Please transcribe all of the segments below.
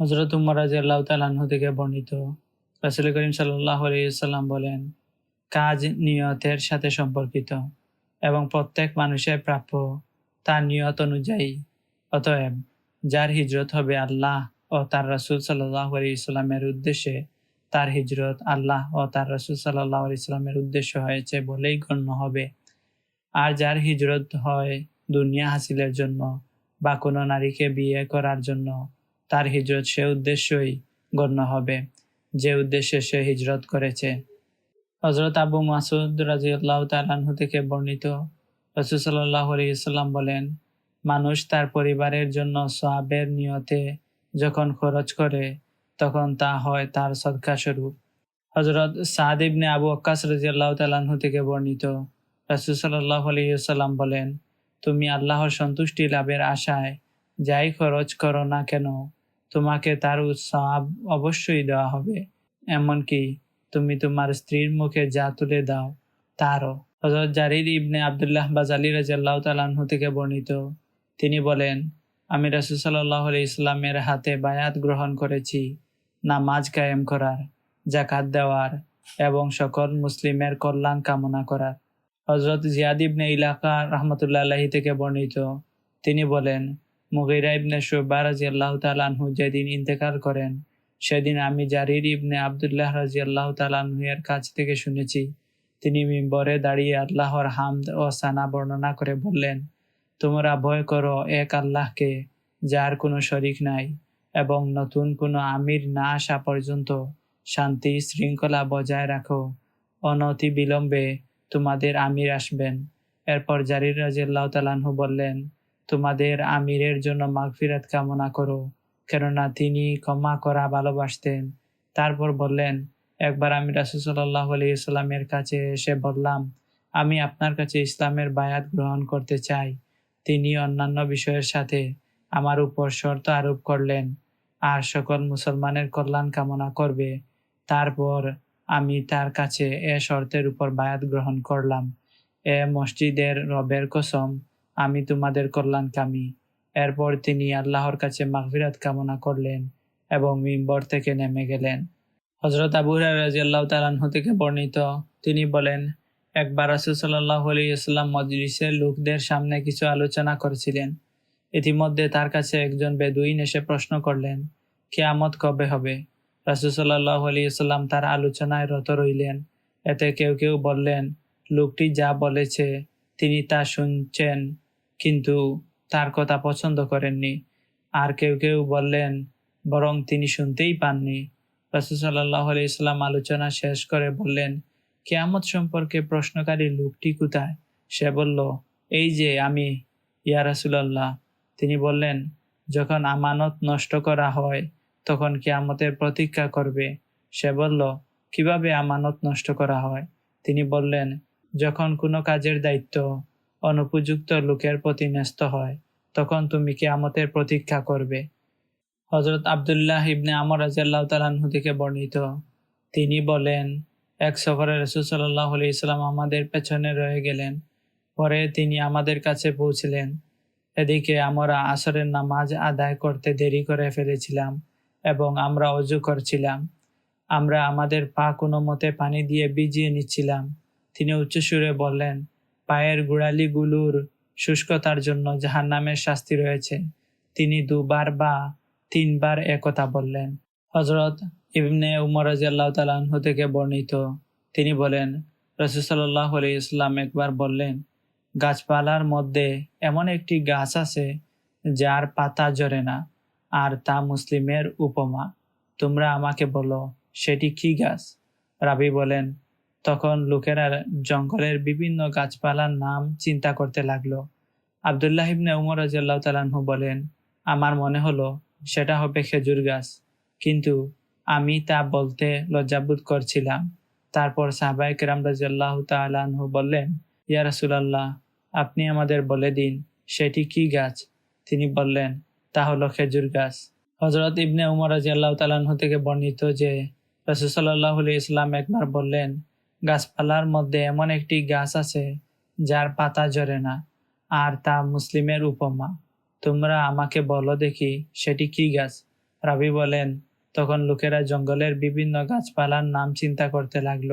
হজরত উমর রাজিয়াল্লাহ তালাহু থেকে বর্ণিত। রাসুল করিম সাল্লাহ আলাইসাল্লাম বলেন, কাজ নিয়তের সাথে সম্পর্কিত এবং প্রত্যেক মানুষের প্রাপ্য তার নিয়ত অনুযায়ী। অতএব যার হিজরত হবে আল্লাহ ও তার রসুল সাল্লাহ আলাইসাল্লামের উদ্দেশ্যে, তার হিজরত আল্লাহ ও তার রসুল সাল্লাহ আলাইসাল্লামের উদ্দেশ্য হয়েছে বলেই গণ্য হবে। আর যার হিজরত হয় দুনিয়া হাসিলের জন্য বা কোনো নারীকে বিয়ে করার জন্য তার হিজরত সে উদ্দেশ্যই গণ্য হবে, যে উদ্দেশ্যে সে হিজরত করেছে। হজরত আবু মাসুদ রাজিউল্লাহ তালাহু থেকে বর্ণিত রসুল সাল্লাহ আলাইসাল্লাম বলেন, মানুষ তার পরিবারের জন্য সোয়াবের নিয়তে যখন খরচ করে, তখন তা হয় তার সদকা স্বরূপ। হজরত সাদ ইবনে আবু আক্কাস রাজিয়াল্লাহ তালাহু থেকে বর্ণিত রসুল সাল্লাহ আলাইসাল্লাম বলেন, তুমি আল্লাহর সন্তুষ্টি লাভের আশায় যাই খরচ করো না কেন তোমাকে তার উৎসাহ অবশ্যই দেওয়া হবে। এমনকি তুমি তোমার স্ত্রীর মুখে যা তুলে দাও, তারও। হজরত জারির ইবনে আবদুল্লাহ বা বাজালি রাজাল্লাহ তালাহু থেকে বর্ণিত। তিনি বলেন, আমি রাসুল সাল্লাহ ইসলামের হাতে বায়াত গ্রহণ করেছি, নামাজ কায়েম করার জাকাত দেওয়ার এবং সকল মুসলিমের কল্যাণ কামনা করার। হজরত জিয়াদ ইবনে ইলাকা রহমতুল্লাহ থেকে বর্ণিত। তিনি বলেন মুগিরা ইবনে শুবা রাজি আল্লাহ তালাহু যেদিন ইন্তেকাল করেন, সেদিন আমি জারির ইবনে আবদুল্লাহ রাজি আল্লাহ তালাহু এর কাছ থেকে শুনেছি। তিনি মিম্বরে দাঁড়িয়ে আল্লাহর হামদ ও সানা বর্ণনা করে বললেন, তোমরা ভয় করো, এক আল্লাহকে যার কোনো শরিক নাই এবং নতুন কোনো আমির না আসা পর্যন্ত শান্তি শৃঙ্খলা বজায় রাখো। অনতি বিলম্বে তোমাদের আমির আসবেন। এরপর জারির রাজিয়াল্লাহ তালানহু বললেন তোমাদের আমিরের জন্য মাগফিরাত কামনা করো, কেননা তিনি ক্ষমা করা ভালোবাসতেন। তারপর বললেন, একবার আমি রাসুসাল্লাহ আলিয়াল্লামের কাছে এসে বললাম, আমি আপনার কাছে ইসলামের বায়াত গ্রহণ করতে চাই। তিনি অন্যান্য বিষয়ের সাথে আমার উপর শর্ত আরোপ করলেন, আর সকল মুসলমানের কল্যাণ কামনা করবে। তারপর আমি তার কাছে এ শর্তের উপর বায়াত গ্রহণ করলাম। এ মসজিদের রবের কসম আমি তোমাদের কল্যাণকামী এরপর তিনি আল্লাহর কাছে মাগফিরাত কামনা করলেন এবং মিম্বর থেকে নেমে গেলেন। হজরত আবু রাজিয়াল্লাহ তালাহু থেকে বর্ণিত, তিনি বলেন, একবার রাসুল সাল্লাহ আলিয়াল্লাম মজলিসের লোকদের সামনে কিছু আলোচনা করেছিলেন। ইতিমধ্যে তার কাছে একজন বেদুইন এসে প্রশ্ন করলেন, কেয়ামত কবে হবে? রাসুল সাল্লাহ আলিয়াল্লাম তার আলোচনায় রত রইলেন। এতে কেউ কেউ বললেন, লোকটি যা বলেছে, তিনি তা শুনছেন। কিন্তু তার কথা পছন্দ করেননি। আর কেউ কেউ বললেন, বরং তিনি শুনতেই পাননি। রাসুল সাল্লাহ আলাইসাল্লাম আলোচনা শেষ করে বললেন, কেয়ামত সম্পর্কে প্রশ্নকারী লোকটি কোথায়? সে বলল, এই যে আমি, ইয়া রাসুলাল্লাহ। তিনি বললেন, যখন আমানত নষ্ট করা হয়, তখন কেয়ামতের প্রতীক্ষা করবে। সে বলল, কীভাবে আমানত নষ্ট করা হয়? তিনি বললেন, যখন কোনো কাজের দায়িত্ব অনুপযুক্ত লোকের প্রতি ন্যস্ত হয়, তখন তুমি কে কেয়ামতের প্রতীক্ষা করবে। হজরত আবদুল্লাহ ইবনে আমর রাজিয়াল্লাহ তালাহু থেকে বর্ণিত, তিনি বলেন, এক সফরে রসুল সাল্লাহ ইসলাম আমাদের পেছনে রয়ে গেলেন, পরে তিনি আমাদের কাছে পৌঁছলেন। এদিকে আমরা আসরের নামাজ আদায় করতে দেরি করে ফেলেছিলাম এবং আমরা অজু করছিলাম। আমরা আমাদের পা কোনো মতে পানি দিয়ে ভিজিয়ে নিচ্ছিলাম। তিনি উচ্চসুরে বললেন পায়ের গোড়ালিগুলোর শুষ্কতার জন্য যাহার নামের শাস্তি রয়েছে। তিনি দুবার বা তিনবার একথা বললেন। হজরত ইবনে উমর রাজিয়াল্লাহ তালাহু থেকে বর্ণিত। তিনি বলেন রসুসাল্লাহ আলি ইসলাম একবার বললেন, গাছপালার মধ্যে এমন একটি গাছ আছে যার পাতা জরে না, আর তা মুসলিমের উপমা। তোমরা আমাকে বলো, সেটি কি গাছ? রাবি বলেন তখন লোকেরা জঙ্গলের বিভিন্ন গাছপালার নাম চিন্তা করতে লাগল। আবদুল্লাহ ইবনে উমর রাজিয়াল্লাহ তালাহু বলেন, আমার মনে হলো সেটা হবে খেজুর গাছ, কিন্তু আমি তা বলতে লজ্জাবোধ করছিলাম। তারপর সাহবাই কেরাম রাজিয়াল্লাহ তালাহু বললেন, ইয়া রাসুলাল্লাহ, আপনি আমাদের বলে দিন, সেটি কি গাছ? তিনি বললেন, তা হলো খেজুর গাছ। হজরত ইবনে উমর রাজিয়াল্লাহ তালাহু থেকে বর্ণিত যে রসুসাল্লাহ ইসলাম একবার বললেন গাছপালার মধ্যে এমন একটি গাছ আছে যার পাতা জরে না, আর তা মুসলিমের উপমা। তোমরা আমাকে বলো দেখি সেটি কি গাছ? রাবি বলেন, তখন লোকেরা জঙ্গলের বিভিন্ন গাছপালার নাম চিন্তা করতে লাগল।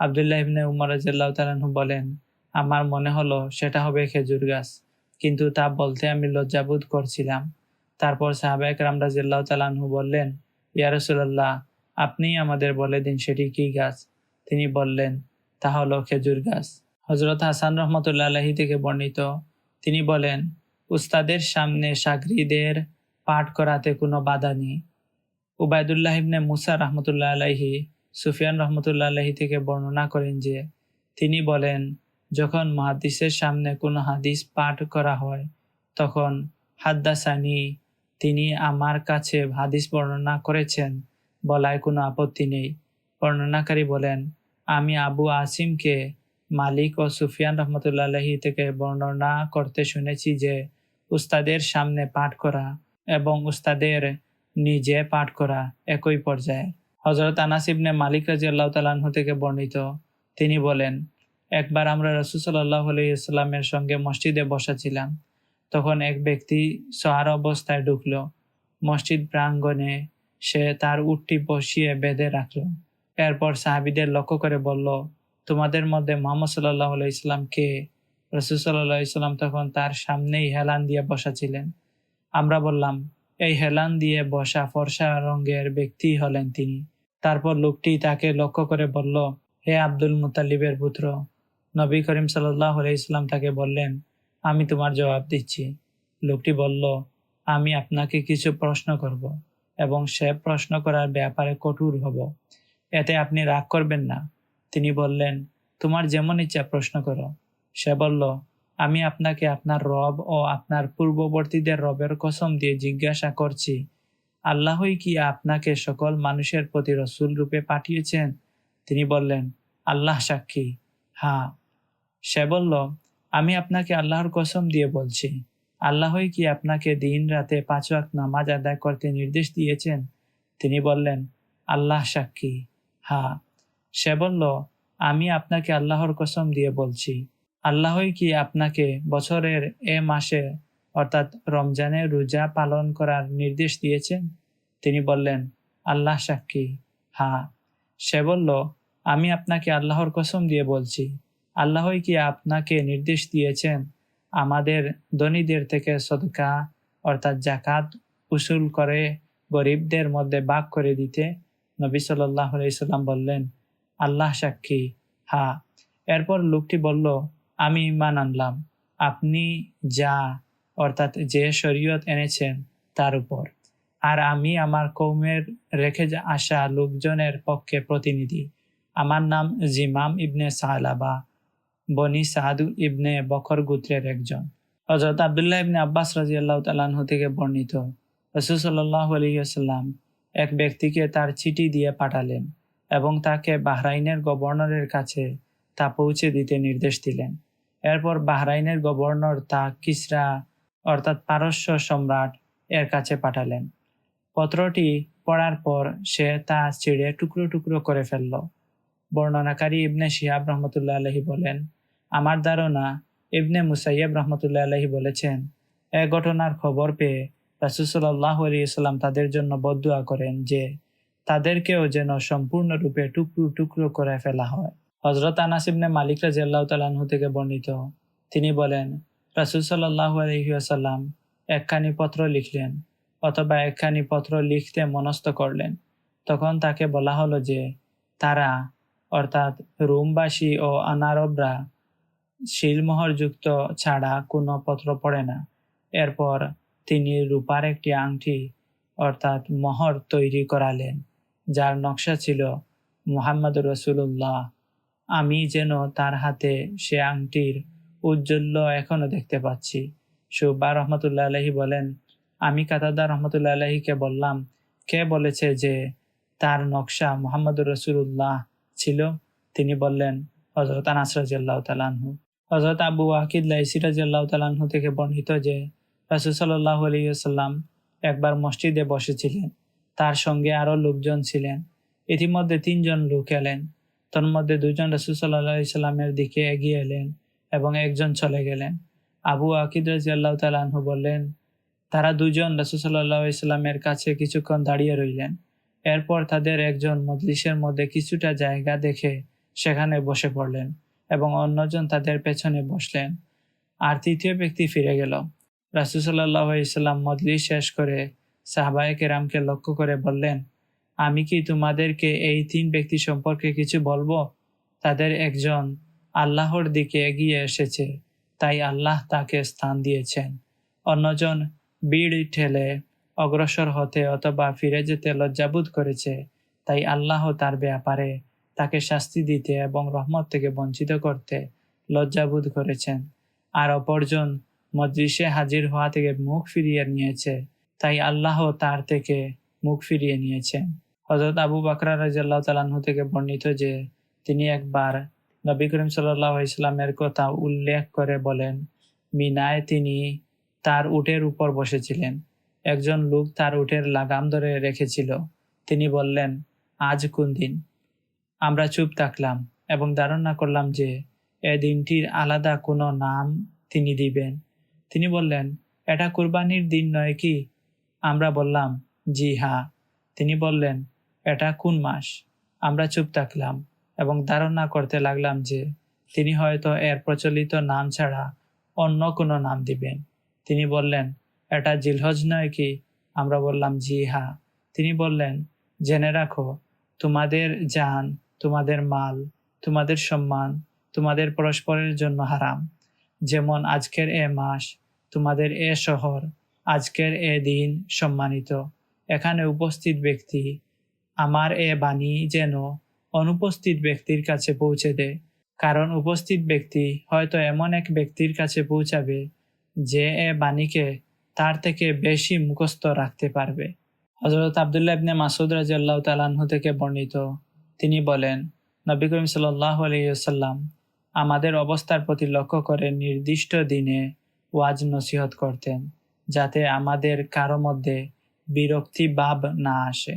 আবদুল্লাহ ইবনে উমর রাজিয়াল্লাহু তাআলাহু বলেন, আমার মনে হলো সেটা হবে খেজুর গাছ, কিন্তু তা বলতে আমি লজ্জাবোধ করছিলাম। তারপর সাহাবায়ক রাম রাজিয়াল্লাহ তালাহু বললেন ইয়ারসুল্লাহ আপনি আমাদের বলে দিন সেটি কি গাছ? তিনি বললেন তা হল খেজুর গাছ। হজরত হাসান রহমতুল্লাহ আলাহি থেকে বর্ণিত। তিনি বলেন, উস্তাদের সামনে সাগরীদের পাঠ করাতে কোনো বাধা নেই। উবায়দুল্লাহ ইবনে মুসা রহমতুল্লাহ আলাহি সুফিয়ান রহমতুল্লাহ আলাহি থেকে বর্ণনা করেন যে, তিনি বলেন, যখন মহাদিসের সামনে কোনো হাদিস পাঠ করা হয়, তখন হাদ্দাসানি, তিনি আমার কাছে হাদিস বর্ণনা করেছেন, বলায় কোনো আপত্তি নেই। বর্ণনাকারী বলেন, আমি আবু আসিমকে মালিক ও সুফিয়ান রহমতুল্লাহ থেকে বর্ণনা করতে শুনেছি যে, উস্তাদের সামনে পাঠ করা এবং উস্তাদের নিজে পাঠ করা একই পর্যায়ে। হজরত আনাস ইবনে মালিক রাজি আল্লাহ তালাহ থেকে বর্ণিত। তিনি বলেন, একবার আমরা রসুল সাল্লাহ আলাইসাল্লামের সঙ্গে মসজিদে বসা ছিলাম। তখন এক ব্যক্তি সহার অবস্থায় ঢুকলো। মসজিদ প্রাঙ্গণে সে তার উটটি বসিয়ে বেঁধে রাখল। এরপর সাহাবিদের লক্ষ্য করে বলল, তোমাদের মধ্যে মোহাম্মদ সাল্লাহ ইসলাম কে? রসুল সাল্লাহ ইসলাম তখন তার সামনেই হেলান দিয়ে বসা ছিলেন আমরা বললাম, এই হেলান দিয়ে বসা ফর্সা রঙের ব্যক্তি হলেন তিনি। তারপর লোকটি তাকে লক্ষ্য করে বলল, হে আব্দুল মুতালিবের পুত্র। নবী করিম সাল্লাহ ইসলাম তাকে বললেন, আমি তোমার জবাব দিচ্ছি। লোকটি বলল, আমি আপনাকে কিছু প্রশ্ন করব এবং সে প্রশ্ন করার ব্যাপারে কঠোর হব। এতে আপনি রাগ করবেন না। তিনি বললেন, তোমার যেমন ইচ্ছা, প্রশ্ন করো। সে বলল, আমি আপনাকে আপনার রব ও আপনার পূর্ববর্তীদের রবের কসম দিয়ে জিজ্ঞাসা করছি, আল্লাহই কি আপনাকে সকল মানুষের প্রতি রসুল রূপে পাঠিয়েছেন? তিনি বললেন, আল্লাহ সাক্ষী হ্যাঁ। সে বলল, আমি আপনাকে আল্লাহর কসম দিয়ে বলছি, আল্লাহই কি আপনাকে দিন রাতে পাঁচ নামাজ আদায় করতে নির্দেশ দিয়েছেন? তিনি বললেন, আল্লাহ সাক্ষী। হ্যাঁ সে বলল, আমি আপনাকে আল্লাহর কসম দিয়ে বলছি। আল্লাহই কি আপনাকে বছরের এ মাসে, অর্থাৎ রমজানে রোজা পালন করার নির্দেশ দিয়েছেন? তিনি বললেন, আল্লাহ সাক্ষী। হ্যাঁ সে বলল, আমি আপনাকে আল্লাহর কসম দিয়ে বলছি। আল্লাহই কি আপনাকে নির্দেশ দিয়েছেন? আমাদের ধনীদের থেকে সদকা, অর্থাৎ জাকাত উসুল করে গরিবদের মধ্যে ভাগ করে দিতে নবী সাল্লাহ সাল্লাম বললেন, আল্লাহ সাক্ষী। হা, এরপর লোকটি বলল, আমি ইমান আনলাম। আপনি যা, অর্থাৎ যে শরীয়ত এনেছেন তার উপর। আর আমি আমার কৌমের রেখে আসা লোকজনের পক্ষে প্রতিনিধি। আমার নাম জিমাম ইবনে সাহালাবা বনি সাহাদু ইবনে বখর গুত্রের একজন। হজরত আবদুল্লাহ ইবনে আব্বাস রাজি আল্লাহ তালাহ থেকে বর্ণিত। রসুল সাল্লাহ আলহিহাল্লাম এক ব্যক্তিকে তার চিঠি দিয়ে পাঠালেন এবং তাকে বাহরাইনের গভর্নরের কাছে তা পৌঁছে দিতে নির্দেশ দিলেন। এরপর বাহরাইনের গভর্নর তা কিসরা, অর্থাৎ পারস্য সম্রাট, এর কাছে পাঠালেন। পত্রটি পড়ার পর সে তা ছিঁড়ে টুকরো টুকরো করে ফেলল। বর্ণনাকারী ইবনে শিহাব রহমতুল্লাহ আলহি বলেন, আমার ধারণা ইবনে মুসাইয়াব রহমতুল্লাহ আলহি বলেছেন, এ ঘটনার খবর পেয়ে রাসুসাল্লাহ আলিয়াল্লাম তাদের জন্য বদুয়া করেন যে তাদেরকেও যেন সম্পূর্ণরূপে টুকরো টুকরো করে ফেলা হয়। হজরত আনাসিবনে মালিক রাজিয়াল্লাহ তালাহু থেকে বর্ণিত, তিনি বলেন, রাসুল সাল্লাহ আলহিউসাল্লাম একখানি পত্র লিখলেন অথবা একখানি পত্র লিখতে মনস্থ করলেন। তখন তাকে বলা হলো যে তারা, অর্থাৎ রোমবাসী ও আনারবরা, শিলমোহরযুক্ত ছাড়া কোনো পত্র পড়ে না। এরপর তিনি রূপার একটি আংটি অর্থাৎ মহর তৈরি করালেন, যার নকশা ছিল, মুহাম্মদ রসুল্লাহ আমি যেন তার হাতে সে আংটির উজ্জ্বল্য এখনও দেখতে পাচ্ছি। সুবা রহমতুল্লাহ আলহি বলেন, আমি কাতাদা রহমতুল্লাহ আলহিকে বললাম, কে বলেছে যে তার নকশা মোহাম্মদ রসুল্লাহ ছিল? তিনি বললেন হজরত আনাস তালাহু হজরত আবু ওয়াকিদ লাইসি রাজিয়াল্লাহ তালাহু থেকে বর্ণিত যে রাসুল সাল্লাহ আলিয়াল্লাম একবার মসজিদে বসেছিলেন। তার সঙ্গে আরও লোকজন ছিলেন। ইতিমধ্যে তিনজন লোক এলেন। তোর মধ্যে দুজন রসুল সাল্লাহ ইসলামের দিকে এগিয়ে এলেন এবং একজন চলে গেলেন। আবু আকিদ রাজি আল্লাহ তালাহু বললেন, তারা দুজন রাসুসাল্লাহ ইসলামের কাছে কিছুক্ষণ দাঁড়িয়ে রইলেন। এরপর তাদের একজন মজলিসের মধ্যে কিছুটা জায়গা দেখে সেখানে বসে পড়লেন এবং অন্যজন তাদের পেছনে বসলেন। আর তৃতীয় ব্যক্তি ফিরে গেল। রাসুসাল্লাহ ইসলাম মজলিস শেষ করে সাহবায় কেরামকে লক্ষ্য করে বললেন, আমি কি তোমাদেরকে এই তিন ব্যক্তি সম্পর্কে কিছু বলব? তাদের একজন আল্লাহর দিকে এগিয়ে এসেছে, তাই আল্লাহ তাকে স্থান দিয়েছেন। অন্যজন বিড় ঠেলে অগ্রসর হতে অথবা ফিরে যেতে লজ্জাবোধ করেছে, তাই আল্লাহ তার ব্যাপারে তাকে শাস্তি দিতে এবং রহমত থেকে বঞ্চিত করতে লজ্জাবোধ করেছেন। আর অপরজন মজলিসে হাজির হওয়া থেকে মুখ ফিরিয়ে নিয়েছে। তাই আল্লাহ তার থেকে মুখ ফিরিয়ে নিয়েছেন। হজরত আবু বাকরা রাজিয়াল্লাহ তালাহু থেকে বর্ণিত যে, তিনি একবার নবী করিম সাল্লাহ ইসলামের কথা উল্লেখ করে বলেন, মিনায় তিনি তার উটের উপর বসেছিলেন। একজন লোক তার উটের লাগাম ধরে রেখেছিল। তিনি বললেন, আজ কোন দিন? আমরা চুপ থাকলাম এবং ধারণা করলাম যে, এ দিনটির আলাদা কোনো নাম তিনি দিবেন। তিনি বললেন, এটা কুরবানির দিন নয় কি? আমরা বললাম, জি হ্যাঁ। তিনি বললেন, এটা কোন মাস? আমরা চুপ থাকলাম এবং ধারণা করতে লাগলাম যে তিনি হয়তো এর প্রচলিত নাম ছাড়া অন্য কোনো নাম দিবেন। তিনি বললেন, এটা জিলহজ নয় কি? আমরা বললাম, জি হ্যাঁ। তিনি বললেন, জেনে রাখো, তোমাদের জান, তোমাদের মাল, তোমাদের সম্মান, তোমাদের পরস্পরের জন্য হারাম। যেমন আজকের এ মাস তোমাদের এ শহর আজকের এ দিন সম্মানিত। এখানে উপস্থিত ব্যক্তি আমার এ বাণী যেন অনুপস্থিত ব্যক্তির কাছে পৌঁছে দেয় কারণ উপস্থিত ব্যক্তি হয়তো এমন এক ব্যক্তির কাছে পৌঁছাবে যে এ বাণীকে তার থেকে বেশি মুখস্থ রাখতে পারবে। হজরত আবদুল্লাহ ইবনে মাসুদ রাজিয়াল্লাহ তালাহু থেকে বর্ণিত, তিনি বলেন, নবী করিম সাল্লাহ আলাইসাল্লাম আমাদের অবস্থার প্রতি লক্ষ্য করে নির্দিষ্ট দিনে ওয়াজ নসিহত করতেন যাতে আমাদের কারও মধ্যে বিরক্তি ভাব না আসে।